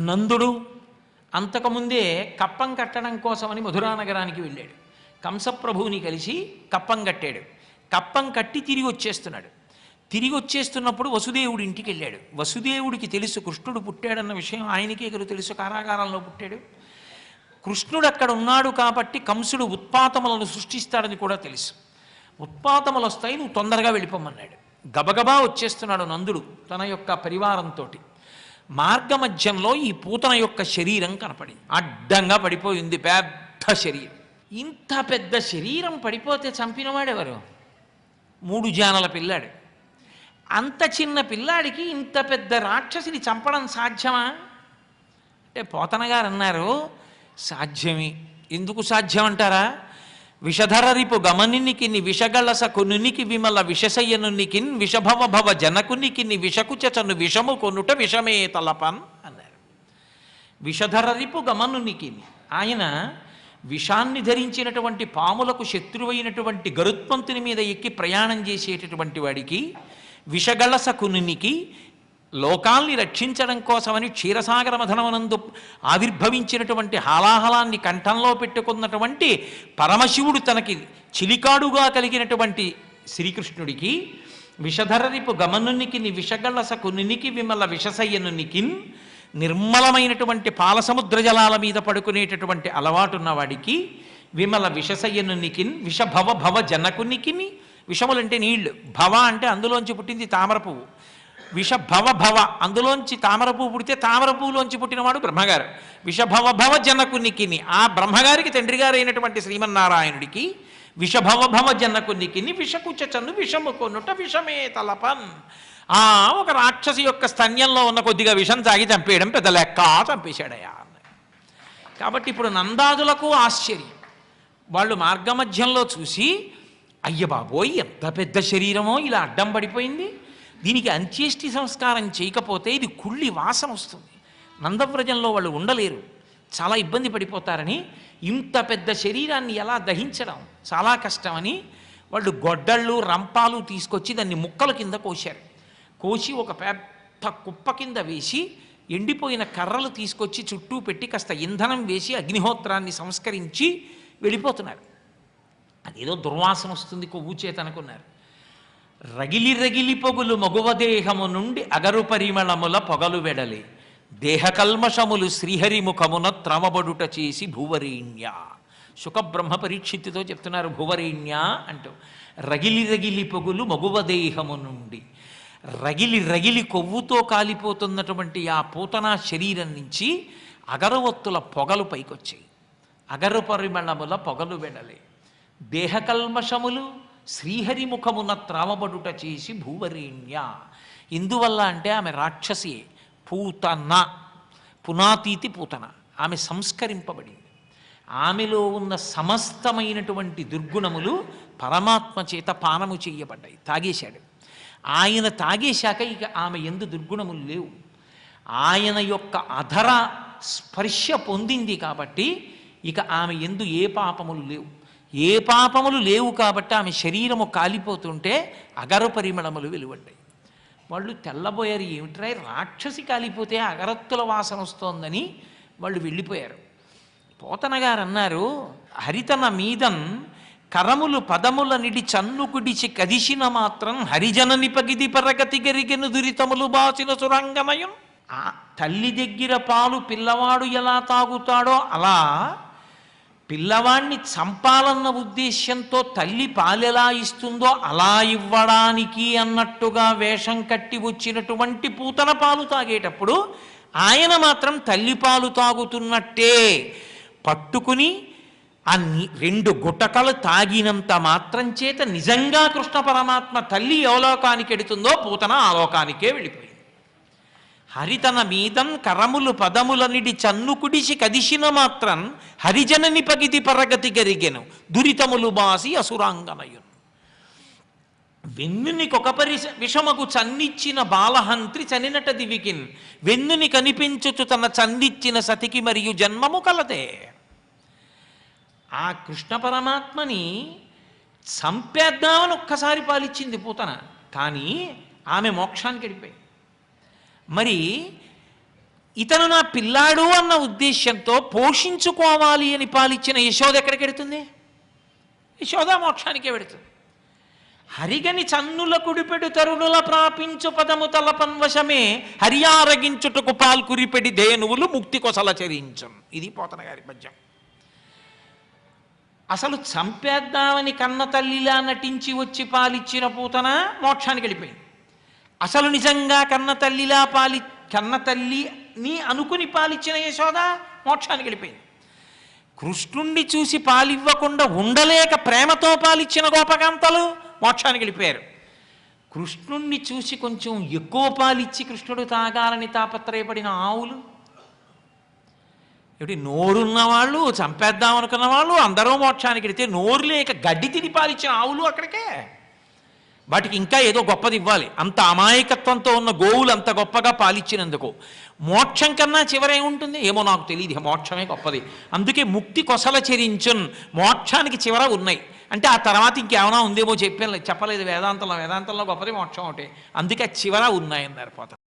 నందుడు అంతకుముందే కప్పం కట్టడం కోసమని మధురా నగరానికి వెళ్ళాడు. కంసప్రభువుని కలిసి కప్పం కట్టాడు. కప్పం కట్టి తిరిగి వచ్చేస్తున్నాడు. తిరిగి వచ్చేస్తున్నప్పుడు వసుదేవుడి ఇంటికి వెళ్ళాడు. వసుదేవుడికి తెలుసు కృష్ణుడు పుట్టాడన్న విషయం ఆయనకే కదా తెలుసు. కారాగారంలో పుట్టాడు. కృష్ణుడు అక్కడ ఉన్నాడు కాబట్టి కంసుడు ఉత్పాతములను సృష్టిస్తాడని కూడా తెలుసు. ఉత్పాతములు వస్తాయి నువ్వు తొందరగా వెళ్ళిపోమన్నాడు గబగబా వచ్చేస్తున్నాడు నందుడు తన యొక్క పరివారంతో మార్గమధ్యంలో ఈ పూతన యొక్క శరీరం కనపడింది. అడ్డంగా పడిపోయింది పెద్ద శరీరం. ఇంత పెద్ద శరీరం పడిపోతే చంపినవాడెవరు? మూడు జానల పిల్లాడు. అంత చిన్న పిల్లాడికి ఇంత పెద్ద రాక్షసిని చంపడం సాధ్యమా? అంటే పోతన గారు అన్నారు సాధ్యమే. ఎందుకు సాధ్యం అంటారా విషధర రిపు గమనినికిని విషగళస కొనునికి విమల విషసయ్యనునికిన్ విషభవ భవ జనకునికిని విషకుచను విషము కొనుట విషమే తలపన్ అన్నారు. విషధర రిపు గమనునికిని ఆయన విషాన్ని ధరించినటువంటి పాములకు శత్రువైనటువంటి గరుత్మంతుని మీద ఎక్కి ప్రయాణం చేసేటటువంటి వాడికి విషగళస కునునికి లోకాల్ని రక్షించడం కోసమని క్షీరసాగర మధనమనందు ఆవిర్భవించినటువంటి హాలాహలాన్ని కంఠంలో పెట్టుకున్నటువంటి పరమశివుడు తనకి చిలికాడుగా కలిగినటువంటి శ్రీకృష్ణుడికి విషధరరిపు గమనునికి విషగళస కునునికి విమల విషసయ్యను నికిన్ నిర్మలమైనటువంటి పాలసముద్ర జలాల మీద పడుకునేటటువంటి అలవాటున్నవాడికి విమల విషసయ్యనునికిన్ విషభవ భవ జనకునికిని విషములంటే నీళ్ళు భవ అంటే అందులోంచి పుట్టింది తామర పువ్వు. విషభవ భవ అందులోంచి తామర పువ్వు పుడితే తామర పువ్వులోంచి పుట్టినవాడు బ్రహ్మగారు. విషభవ భవ జనకునికిని. ఆ బ్రహ్మగారికి తండ్రి గారు అయినటువంటి శ్రీమన్నారాయణుడికి విషభవ భవ జనకునికిని విషకుచను విషము కొనుట విషమే తలపన్ ఆ ఒక రాక్షసి యొక్క స్తన్యంలో ఉన్న కొద్దిగా విషం తాగి చంపేయడం పెద్ద లెక్క చంపేశాడయా కాబట్టి ఇప్పుడు నందాదులకు ఆశ్చర్యం. వాళ్ళు మార్గమధ్యంలో చూసి అయ్య బాబోయ్ ఎంత పెద్ద శరీరమో ఇలా అడ్డం పడిపోయింది. దీనికి అంత్యేష్టి సంస్కారం చేయకపోతే ఇది కుళ్ళి వాసన వస్తుంది. నందవ్రజంలో వాళ్ళు ఉండలేరు. చాలా ఇబ్బంది పడిపోతారని ఇంత పెద్ద శరీరాన్ని ఎలా దహించడం? చాలా కష్టమని వాళ్ళు గొడ్డళ్ళు రంపాలు తీసుకొచ్చి దాన్ని ముక్కల కింద కోశారు. కోసి ఒక పెద్ద కుప్ప కింద వేసి ఎండిపోయిన కర్రలు తీసుకొచ్చి చుట్టూ పెట్టి కాస్త ఇంధనం వేసి అగ్నిహోత్రాన్ని సంస్కరించి వెళ్ళిపోతున్నారు. అదేదో దుర్వాసన వస్తుంది కొవ్వు చేత అనుకున్నారు రగిలి రగిలి పొగులు మగువదేహము నుండి అగరు పరిమళముల పొగలు వెడలి. దేహకల్మషములు శ్రీహరిముఖమున త్రమబడుట చేసి భూవరేణ్య. సుఖబ్రహ్మ పరీక్షిత్తుతో చెప్తున్నారు భువరేణ్య అంటూ. రగిలి రగిలి పొగులు మగువదేహము నుండి. రగిలి రగిలి కొవ్వుతో కాలిపోతున్నటువంటి ఆ పూతనా శరీరం నుంచి అగరవత్తుల పొగలు పైకొచ్చాయి. అగరు పరిమళముల పొగలు వెడలే. దేహకల్మషములు శ్రీహరిముఖమున త్రావబడుట చేసి భూవరేణ్య. ఎందువల్ల అంటే ఆమె రాక్షసి పూతన పునాతీతి పూతన. ఆమె సంస్కరింపబడింది. ఆమెలో ఉన్న సమస్తమైనటువంటి దుర్గుణములు పరమాత్మ చేత పానము చేయబడ్డాయి. తాగేశాడు. ఆయన తాగేశాక ఇక ఆమె ఎందు దుర్గుణములు లేవు. ఆయన యొక్క అధర స్పర్శ పొందింది కాబట్టి ఇక ఆమె ఎందు ఏ పాపములు లేవు. ఏ పాపములు లేవు కాబట్టి ఆమె శరీరము కాలిపోతుంటే అగర పరిమళములు వెలువడ్డాయి. వాళ్ళు తెల్లబోయారు ఏమిట్రా రాక్షసి కాలిపోతే అగరత్తుల వాసన వస్తోందని వాళ్ళు వెళ్ళిపోయారు. పోతనగారు అన్నారు హరితన మీదన్ కరములు పదముల నిడి చన్నుకుడిచి కదిసిన మాత్రం హరిజనని పగిది పరగతి గరిగెను దురితములు బాచిన సురంగమయం ఆ తల్లి దగ్గర పాలు పిల్లవాడు ఎలా తాగుతాడో అలా పిల్లవాణ్ణి చంపాలన్న ఉద్దేశ్యంతో తల్లి పాలెలా ఇస్తుందో అలా ఇవ్వడానికి అన్నట్టుగా వేషం కట్టి వచ్చినటువంటి పూతన పాలు తాగేటప్పుడు ఆయన మాత్రం తల్లి పాలు తాగుతున్నట్టే పట్టుకుని ఆ రెండు గుటకలు తాగినంత మాత్రం చేత నిజంగా కృష్ణ పరమాత్మ తల్లి ఏ ఎడుతుందో పూతన ఆలోకానికే వెళ్ళిపోయింది. హరితన మీదం కరములు పదములనిడి చన్నుకుడిసి కదిసిన మాత్రం హరిజనని పగిది పరగతి గరిగెను దురితములు బాసి అసురాంగనయును. వెన్నుని కొకపరి విషమకు చన్నిచ్చిన బాలహంత్రి చనినట దివికిన్ వెన్నుని కనిపించుచు తన చన్నిచ్చిన సతికి మరియు జన్మము కలదే. ఆ కృష్ణ పరమాత్మని చంపేద్దామని ఒక్కసారి పాలిచ్చింది పూతన కానీ ఆమె మోక్షానికి వెళ్ళిపోయింది మరి ఇతను నా పిల్లాడు అన్న ఉద్దేశ్యంతో పోషించుకోవాలి అని పాలిచ్చిన యశోద ఎక్కడికి వెడుతుంది? యశోద మోక్షానికే వెడుతుంది. హరిగని చన్నుల కుడిపెడు తరుణుల ప్రాపించు పదము తలపన్వశమే హరియారగించుటకు పాల్కురిపెడి దేనువులు ముక్తి కొసల చరించం. ఇది పోతన గారి పద్యం. అసలు చంపేద్దామని కన్న తల్లిలా నటించి వచ్చి పాలిచ్చిన పూతన మోక్షానికి వెళ్ళిపోయింది. అసలు నిజంగా కన్న తల్లిలా పాలి కన్న తల్లిని అనుకుని పాలిచ్చిన యశోద మోక్షానికి వెళ్ళిపోయింది. కృష్ణుణ్ణి చూసి పాలివ్వకుండా ఉండలేక ప్రేమతో పాలిచ్చిన గోపకాంతలు మోక్షానికి వెళ్ళిపోయారు. కృష్ణుణ్ణి చూసి కొంచెం ఎక్కువ పాలిచ్చి కృష్ణుడు తాగాలని తాపత్రయపడిన ఆవులు. ఏమిటి నోరున్న వాళ్ళు చంపేద్దాం అనుకున్న వాళ్ళు అందరూ మోక్షానికి వెళితే నోరు లేక గడ్డి తిని పాలిచ్చిన ఆవులు అక్కడికే? వాటికి ఇంకా ఏదో గొప్పది ఇవ్వాలి అంత అమాయకత్వంతో ఉన్న గోవులు అంత గొప్పగా పాలిచ్చినందుకు. మోక్షం కన్నా చివరే ఉంటుంది. ఏమో నాకు తెలియదు మోక్షమే గొప్పది. అందుకే ముక్తి కొసల చరించున్ మోక్షానికి చివర ఉన్నాయి. అంటే ఆ తర్వాత ఇంకేమైనా ఉందేమో చెప్పలేదు చెప్పలేదు. వేదాంతంలో వేదాంతంలో గొప్పది మోక్షం ఒకటే. అందుకే చివర ఉన్నాయన్నారు పోత